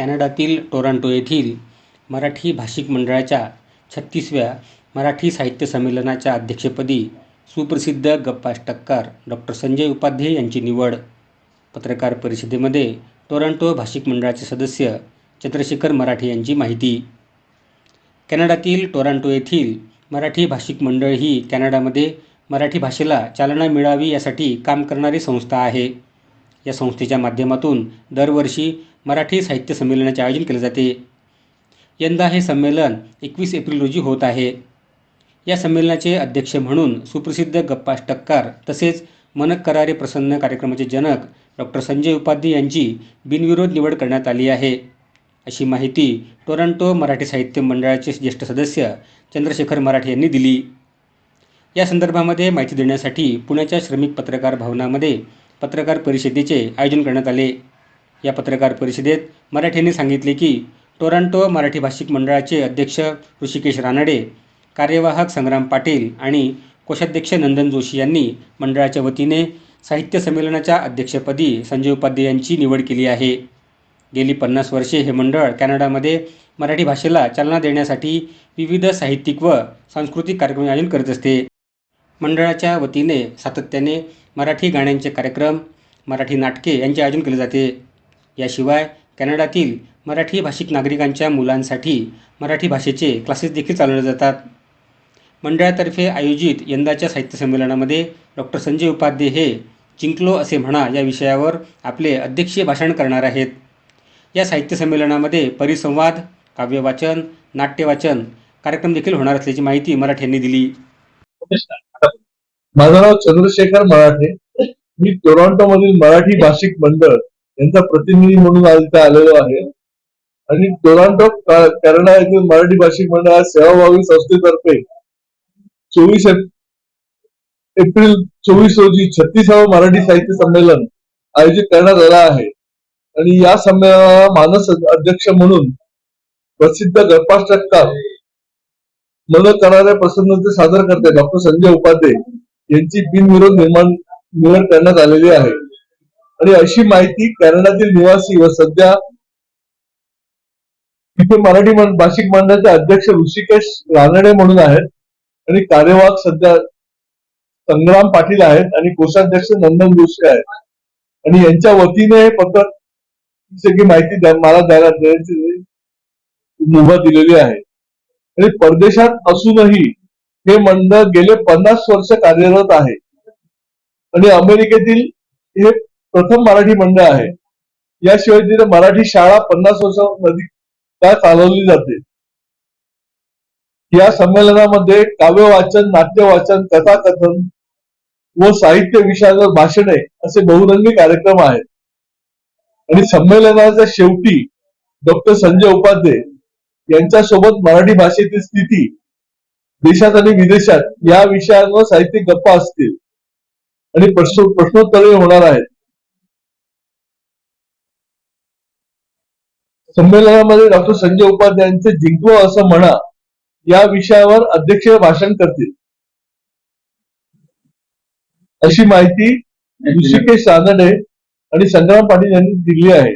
कॅनडातील Toronto येथील मराठी भाषिक मंडळाच्या छत्तीसव्या मराठी साहित्य संमेलनाच्या अध्यक्षपदी सुप्रसिद्ध गप्पाष्टक्कार डॉक्टर संजय उपाध्ये यांची निवड. पत्रकार परिषदेमध्ये टोरंटो भाषिक मंडळाचे सदस्य चंद्रशेखर मराठे यांची माहिती. कॅनडातील टोरांटो येथील मराठी भाषिक मंडळ ही कॅनडामध्ये मराठी भाषेला चालना मिळावी यासाठी काम करणारी संस्था आहे. या संस्थेच्या माध्यमातून दरवर्षी मराठी साहित्य संमेलनाचे आयोजन केले जाते. यंदा हे संमेलन एकवीस एप्रिल रोजी होत आहे. या संमेलनाचे अध्यक्ष म्हणून सुप्रसिद्ध गप्पाष्टक्कार तसेच मनक करारे प्रसन्न कार्यक्रमाचे जनक डॉक्टर संजय उपाध्ये यांची बिनविरोध निवड करण्यात आली आहे. अशी माहिती टोरंटो मराठी साहित्य मंडळाचे ज्येष्ठ सदस्य चंद्रशेखर मराठे यांनी दिली. या संदर्भामध्ये माहिती देण्यासाठी पुण्याच्या श्रमिक पत्रकार भवनामध्ये पत्रकार परिषदेचे आयोजन करण्यात आले. या पत्रकार परिषदेत मराठ्यांनी सांगितले की टोरंटो मराठी भाषिक मंडळाचे अध्यक्ष ऋषिकेश रानडे कार्यवाहक संग्राम पाटील आणि कोषाध्यक्ष नंदन जोशी यांनी मंडळाच्या वतीने साहित्य संमेलनाच्या अध्यक्षपदी संजय उपाध्ये यांची निवड केली आहे. गेली पन्नास वर्षे हे मंडळ कॅनडामध्ये मराठी भाषेला चालना देण्यासाठी विविध साहित्यिक व सांस्कृतिक कार्यक्रम आयोजन करत असते. मंडळाच्या वतीने सातत्याने मराठी गाण्यांचे कार्यक्रम मराठी नाटके यांचे आयोजन केले जाते. याशिवाय कॅनडातील मराठी भाषिक नागरिकांच्या मुलांसाठी मराठी भाषेचे क्लासेस देखील चालवले जातात. मंडळातर्फे आयोजित यंदाच्या साहित्य संमेलनामध्ये डॉक्टर संजय उपाध्ये हे जिंकलो असे म्हणा या विषयावर आपले अध्यक्षीय भाषण करणार आहेत. या साहित्य संमेलनामध्ये परिसंवाद काव्यवाचन नाट्यवाचन कार्यक्रम देखील होणार असल्याची माहिती मराठे यांनी दिली माझं नाव चंद्रशेखर मराठे. मी टोरंटो मधील मराठी भाषिक मंडळ यांचा प्रतिनिधी म्हणून आज इथे आलेलो आहे. आणि टोरंटो कॅनडा येथील मराठी भाषिक मंडळ सेवाभावी संस्थेतर्फे चोवीस एप्रिल चोवीस रोजी छत्तीसावं मराठी साहित्य संमेलन आयोजित करण्यात आलं आहे. आणि या संमेलनाला मानस अध्यक्ष म्हणून प्रसिद्ध गप्पाष्टककार मदत करणाऱ्या प्रसन्नते सादर करते डॉक्टर संजय उपाध्ये. यांची बिनविरोध निर्माण निवड करण्यात आलेली आहे. आणि अशी माहिती कॅनडातील निवासी व सध्या तिथे मराठी भाषिक मंडळाचे अध्यक्ष ऋषिकेश रानडे म्हणून आहेत. आणि कार्यवाहक सध्या संग्राम पाटील आहेत आणि कोषाध्यक्ष नंदन जोशी आहेत. आणि यांच्या वतीने हे पत्रक सगळी माहिती मला द्यायला द्यायची मुभा दिलेली आहे. आणि परदेशात असूनही हे मंडळ गेले पन्नास वर्ष कार्यरत आहे. आणि अमेरिकेतील हे प्रथम मराठी मंडळ आहे. याशिवाय तिथे मराठी शाळा पन्नास वर्षांमध्ये का चालवली जाते? या संमेलनामध्ये काव्य वाचन नाट्य वाचन कथाकथन व साहित्य विषयावर भाषणे असे बहुरंगी कार्यक्रम आहेत. आणि संमेलनाच्या शेवटी डॉक्टर संजय उपाध्ये यांच्यासोबत मराठी भाषेची स्थिती देशात आणि विदेशात या विषयांवर साहित्यिक गप्पा असतील. आणि प्रश्न प्रश्नोत्तरे होणार आहेत. संमेलनामध्ये डॉक्टर संजय उपाध्ये यांचे जिंकलो असं म्हणा या विषयावर अध्यक्षीय भाषण करतील. अशी माहिती ऋषिकेश रानडे आणि संग्राम पाटील यांनी दिली आहे.